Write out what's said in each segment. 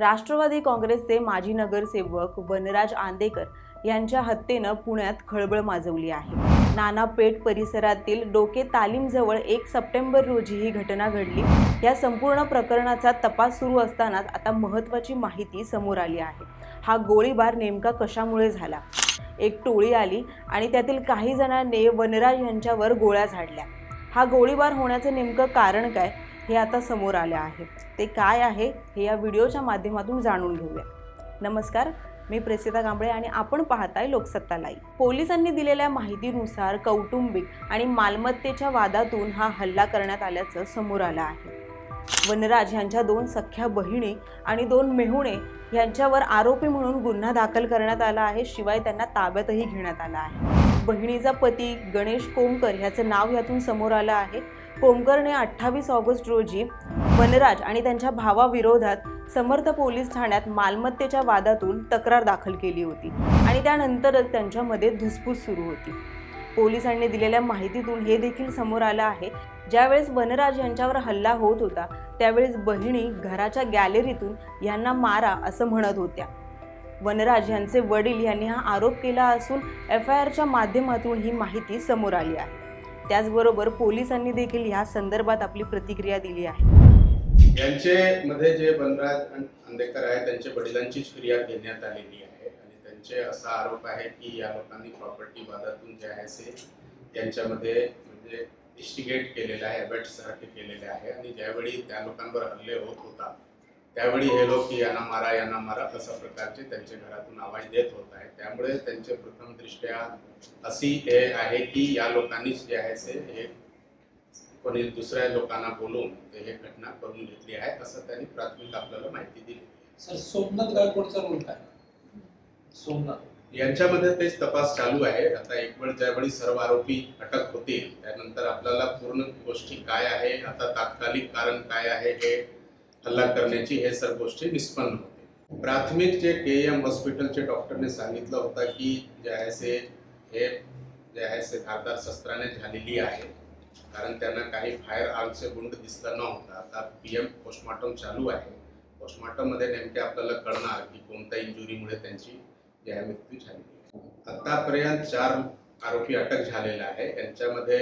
राष्ट्रवादी काँग्रेसचे माजी नगरसेवक वनराज आंदेकर यांच्या हत्येनं पुण्यात खळबळ माजवली आहे. नाना पेठ परिसरातील डोके तालीमजवळ एक सप्टेंबर रोजी ही घटना घडली. या संपूर्ण प्रकरणाचा तपास सुरू असतानाच आता महत्त्वाची माहिती समोर आली आहे. हा गोळीबार नेमका कशामुळे झाला? एक टोळी आली आणि त्यातील काही जणांनी वनराज यांच्यावर गोळ्या झाडल्या. हा गोळीबार होण्याचं नेमकं कारण काय? हे आता समोर आले आहे. ते काय आहे हे या व्हिडिओच्या माध्यमातून जाणून घेऊया. नमस्कार मी प्रेसिता कांबळे आणि आपण पाहताय लोकसत्ता लाईव्ह. पोलिसांनी दिलेल्या माहितीनुसार कौटुंबिक आणि मालमत्तेच्या वादातून हा हल्ला करण्यात आल्याचं समोर आलं आहे. वनराज यांच्या दोन सख्ख्या बहिणी आणि दोन मेहुणे यांच्यावर आरोपी म्हणून गुन्हा दाखल करण्यात आला आहे शिवाय त्यांना ताब्यातही घेण्यात आला आहे. बहिणीचा पती गणेश कोमकर ह्याचं नाव यातून समोर आलं आहे. कोमकरने अठ्ठावीस ऑगस्ट रोजी वनराज आणि त्यांच्या भावाविरोधात समर्थ पोलीस ठाण्यात मालमत्तेच्या वादातून तक्रार दाखल केली होती आणि त्यानंतरच त्यांच्यामध्ये धुसफूस सुरू होती. पोलिसांनी दिलेल्या माहितीतून हे देखील समोर आलं आहे ज्यावेळेस वनराज यांच्यावर हल्ला होत होता त्यावेळेस बहिणी घराच्या गॅलरीतून यांना मारा असं म्हणत होत्या. वनराज यांचे वडील यांनी हा आरोप केला असून एफ आय आरच्या माध्यमातून ही माहिती समोर आली आहे. त्याचबरोबर पोलिसांनी देखील या संदर्भात आपली प्रतिक्रिया दिली आहे. यांचे मध्ये जे बनराज आंबेडकर आहे त्यांच्या वडिलांचीच फिर्याद घेण्यात आलेली आहे. आणि त्यांचे असा आरोप आहे की या लोकांनी प्रॉपर्टी वादातून जे आहे ते त्यांच्यामध्ये म्हणजे इस्टिगेट केलेलं आहे अबॅट सारखे केलेले आहे. आणि ज्यावेळी त्या लोकांवर हल्ले होत होता त्यावेळी हे लोक यांना मारा यांना मारा अशा प्रकारचे त्यांच्या घरातून आवाज देत होत आहे त्यामुळे त्यांचे प्रथम दृष्ट्या अशी हे आहे की या लोकांनीच जे आहे ते हे कोणी दुसऱ्या लोकांना बोलून ते हे घटना करून घेतली आहे असं त्यांनी प्राथमिक आपल्याला माहिती दिली सर सोमनाथ गायकवाडचा रोल काय? सोमनाथ. यांच्यामध्ये तेच तपास चालू आहे. आता एक वेळ ज्यावेळी सर्व आरोपी अटक होतील त्यानंतर आपल्याला पूर्ण गोष्टी काय आहे आता तात्कालिक कारण काय आहे हे हल्ला करण्याची हे सर्व गोष्टी निष्पन्न होते. प्राथमिक जे के एम हॉस्पिटलचे डॉक्टरने सांगितलं होतं की जे आहे हे जे आहे धारदार शस्त्राने झालेली आहे. कारण त्यांना काही फायर आर्मचे गुंड दिसला नव्हता. आता पी एम पोस्टमॉर्टम चालू आहे. पोस्टमॉर्टममध्ये नेमके आपल्याला कळणार की कोणत्या इंजुरीमुळे त्यांची जे आहे मृत्यू झालेली आहे. आतापर्यंत चार आरोपी अटक झालेला आहे. यांच्यामध्ये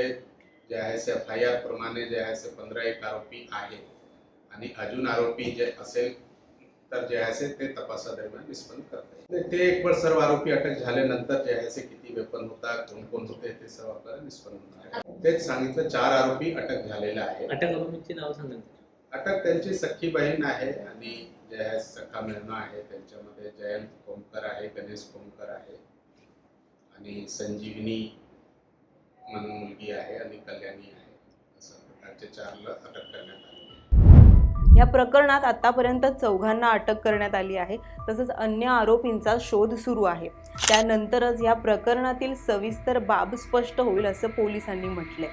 जे आहे ते एफ आय आर प्रमाणे जे आहे पंधरा एक आरोपी आहे आणि अजून आरोपी जे असेल तर जे आहे ते तपासादरम्यान निष्पन्न करता येईल. ते एक वेळ सर्व आरोपी अटक झाल्यानंतर जे आहे किती वेपन होता कोण कोण होते ते सर्व आपल्याला निष्पन्न होणार आहे. तेच सांगितलं चार आरोपी अटक झालेला आहे अटक आरोपींची नाव सांगा अटक त्यांची सख्खी बहीण आहे आणि जे आहे सखा मेहना आहे. त्यांच्यामध्ये जयंत कोमकर आहे गणेश कोमकर आहे आणि संजीवनी म्हणून मुलगी आहे आणि कल्याणी आहे. असं प्रकारचे चारला अटक करण्यात आली. या प्रकरणात आतापर्यंत चौघांना अटक करण्यात आली आहे. तसंच अन्य आरोपींचा शोध सुरू आहे. त्यानंतरच या प्रकरणातील सविस्तर बाब स्पष्ट होईल असं पोलिसांनी म्हटलंय.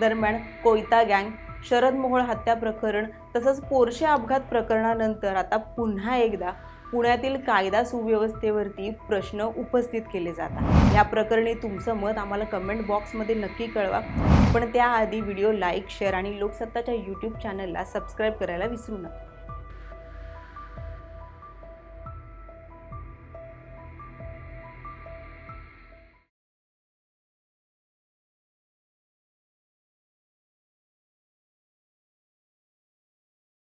दरम्यान कोयता गँग शरद मोहोळ हत्या प्रकरण तसंच पोरशे अपघात प्रकरणानंतर आता पुन्हा एकदा पुण्यातील कायदा सुव्यवस्थेवरती प्रश्न उपस्थित केले जातात या प्रकरणी तुमचं मत आम्हाला कमेंट बॉक्समध्ये नक्की कळवा. पण त्याआधी व्हिडिओ लाईक शेअर आणि लोकसत्ताच्या यूट्यूब चॅनलला सबस्क्राईब करायला विसरू नका.